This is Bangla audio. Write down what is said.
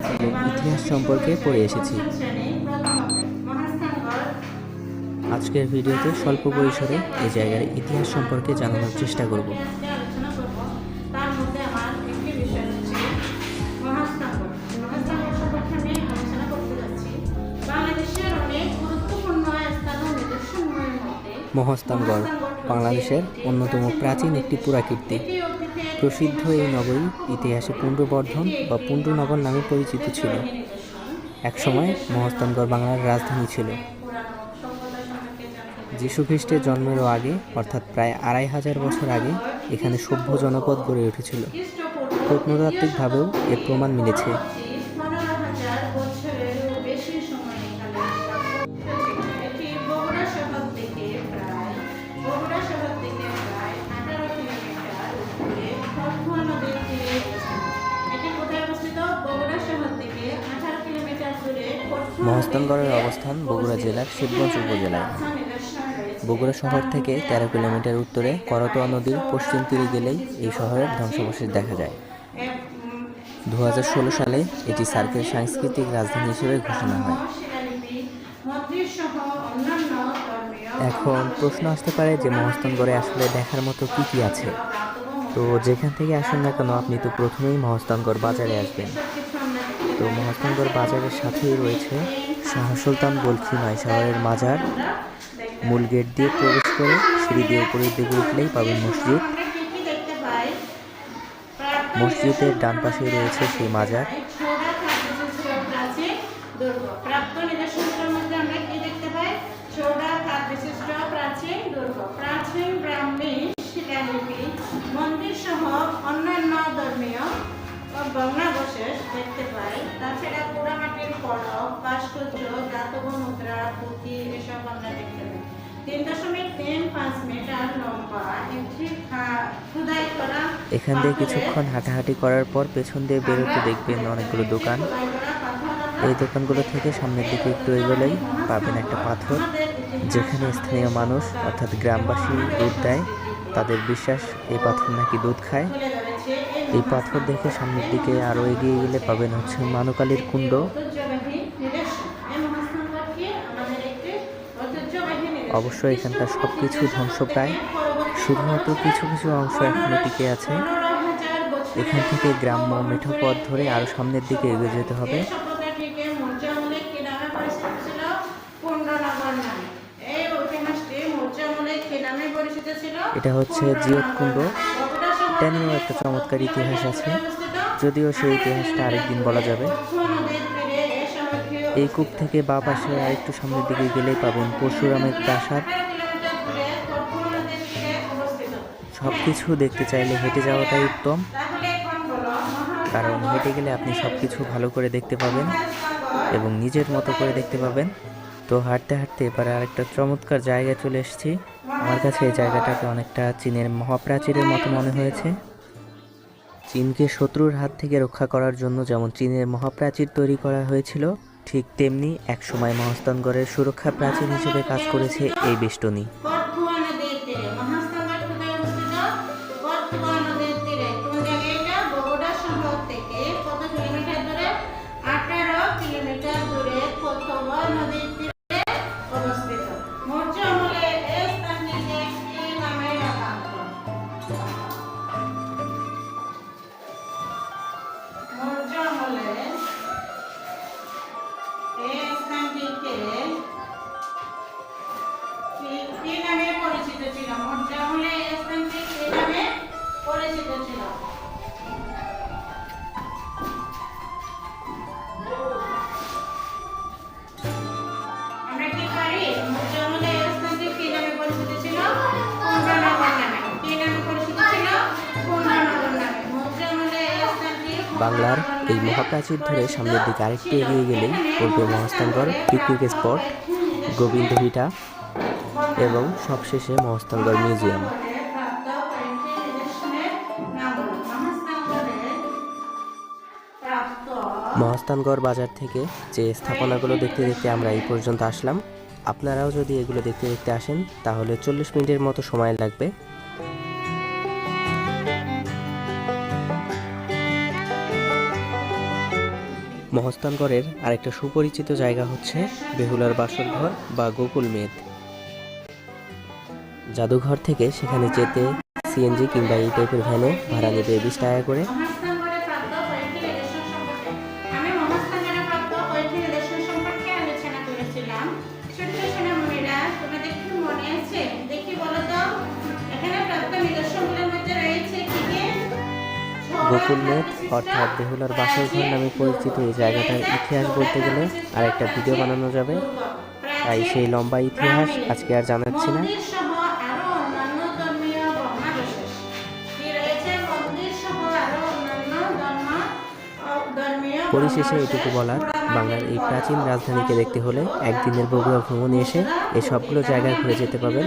এবং ইতিহাস সম্পর্কে পড়ে এসেছি। আজকের ভিডিওতে স্বল্প পরিসরে এই জায়গার ইতিহাস সম্পর্কে জানানোর চেষ্টা করব। মহস্তানগড় বাংলাদেশের অন্যতম প্রাচীন একটি পুরাকীর্তি। প্রসিদ্ধ এই নগরী ইতিহাসে পুণ্ডবর্ধন বা পুণ্ডনগর নামে পরিচিত ছিল। একসময় মহস্তানগড় বাংলার রাজধানী ছিল। পুরানো সভ্যতা সম্পর্কে জানতে পারি যীশু খ্রিস্টের জন্মেরও আগে, অর্থাৎ প্রায় আড়াই হাজার বছর আগে, এখানে সভ্য জনপদ গড়ে উঠেছিল। প্রত্নতাত্ত্বিকভাবেও এর প্রমাণ মিলেছে। খড়খুয়া মহস্তানগড়ের অবস্থান বগুড়া জেলার শিবগঞ্জ উপজেলায়। বগুড়া শহর থেকে তেরো কিলোমিটার উত্তরে করতোয়া নদীর পশ্চিম তীরে গেলেই এই শহরের ধ্বংসাবশেষ দেখা যায়। দু সালে এটি সার্কেল সাংস্কৃতিক রাজধানী হিসেবে ঘোষণা হয়। এখন প্রশ্ন আসতে পারে যে মহস্তানগড়ে আসলে দেখার মতো কী কী আছে? তো যেখান থেকে আসুন না কেন, আপনি তো প্রথমেই মহস্তানগড় বাজারে আসবেন। তো মহস্তানগড় বাজারের সাথেই রয়েছে শাহ সুলতান বলখি নয় শহরের মাজার। মূল গেট দিয়ে প্রবেশ করে সিঁড়ি দিয়ে উপরের দিকে উঠলেই পাবেন মসজিদ। মসজিদের ডান পাশে রয়েছে সেই মাজার। মন্দির সহ অন্যান্য ধর্মীয় ভগ্নাবশেষ দেখতে পাই। তাছাড়া পোড়ামাটির পড়ক ভাস্কর্য দাতব মুদ্রা পুঁথি এসব আমরা দেখতে পাই। তিন দশমিক তিন পাঁচ মিটার লম্বা একটি খোদাই করা এখান দিয়ে কিছুক্ষণ হাঁটাহাঁটি করার পর পেছন দিয়ে বেরোতে দেখবেন অনেকগুলো দোকান। এই দোকানগুলো থেকে সামনের দিকে একটু এগোলেই পাবেন একটা পাথর যেখানে স্থানীয় মানুষ অর্থাৎ গ্রামবাসী দুধ দেয়। তাদের বিশ্বাস, এই পাথর নাকি দুধ খায়? এই পাথর দেখে সামনের দিকে আরও এগিয়ে গেলে পাবেন হচ্ছে মানুকালীর কুণ্ড। অবশ্য এখানকার সব কিছু ধ্বংস ধ্বংসপ্রায়। শুধুমাত্র কিছু কিছু অংশ এখনও টিকে আছে। এখান থেকে গ্রাম্য মেঠো পথ ধরে আরও সামনের দিকে এগিয়ে যেতে হবে। এটা হচ্ছে জিয়ত কুণ্ড এটা নিয়েও একটা চমৎকার ইতিহাস আছে। যদিও সেই ইতিহাসটা আরেকদিন বলা যাবে। এই কূপ থেকে বা পাশে আরেকটু সামনের দিকে গেলেই পাবেন পরশুরামের প্রাসাদ। সব কিছু দেখতে চাইলে হেঁটে যাওয়াটাই উত্তম। কারণ হেঁটে গেলে আপনি সব কিছু ভালো করে দেখতে পাবেন এবং নিজের মতো করে দেখতে পাবেন। তো হাঁটতে হাঁটতে এবারে আরেকটা চমৎকার জায়গায় চলে এসেছি। আমার কাছে এই জায়গাটাকে অনেকটা চীনের মহাপ্রাচীরের মতো মনে হয়েছে। চীনকে শত্রুর হাত থেকে রক্ষা করার জন্য যেমন চীনের মহাপ্রাচীর তৈরি করা হয়েছিল, ঠিক তেমনি একসময় মহাস্তানগড়ের সুরক্ষা প্রাচীর হিসেবে কাজ করেছে এই বেষ্টনী। বাংলার এই মহাপ্রাচীর ধরে সামনের দিকে আরেকটু এগিয়ে গেলেই পূর্বে মহস্তানগড় পিকনিক স্পট গোবিন্দ ভিটা এবং সবশেষে মহস্তানগড় মিউজিয়াম। মহাস্থানগড়ে বাজার থেকে যে স্থাপনাগুলো দেখতে দেখতে আমরা এই পর্যন্ত আসলাম। আপনারাও যদি এগুলো দেখতে দেখতে আসেন, তাহলে চল্লিশ মিনিটের মতো সময় লাগবে। মহস্তানগড়ের আরেকটা সুপরিচিত জায়গা হচ্ছে বেহুলার বাসরঘর বা গোকুল মেদ। জাদুঘর থেকে সেখানে যেতে সিএনজি কিংবা এই টাইপের ভ্যানে ভাড়া নেবে বিশ টাকা করে। মহাস্থানগড়ে প্রাপ্ত কয়েকটি নিদর্শন সম্পর্কে আমি মহাস্থানগড়ে প্রাপ্ত কয়েকটি নিদর্শন সম্পর্কে আলোচনা করেছিলাম ছোট্ট সোনামণিরা তোমাদের কি আছে দেখি বলো তো এখানে প্রাপ্ত নিদর্শনগুলোর মধ্যে রয়েছে কি কি গোকুল মেদ অর্থাৎ বেহুলার বাসরঘর নামে পরিচিত এই জায়গাটার ইতিহাস বলতে গেলে আর একটা ভিডিও বানানো যাবে। তাই সেই লম্বা ইতিহাস আজকে আর জানাচ্ছি না। পরিশেষে এটুকু বলার, বাংলার এই প্রাচীন রাজধানীকে দেখতে হলে একদিনের বগুড়া ভ্রমণে এসে এই সবগুলো জায়গায় ঘুরে যেতে পাবেন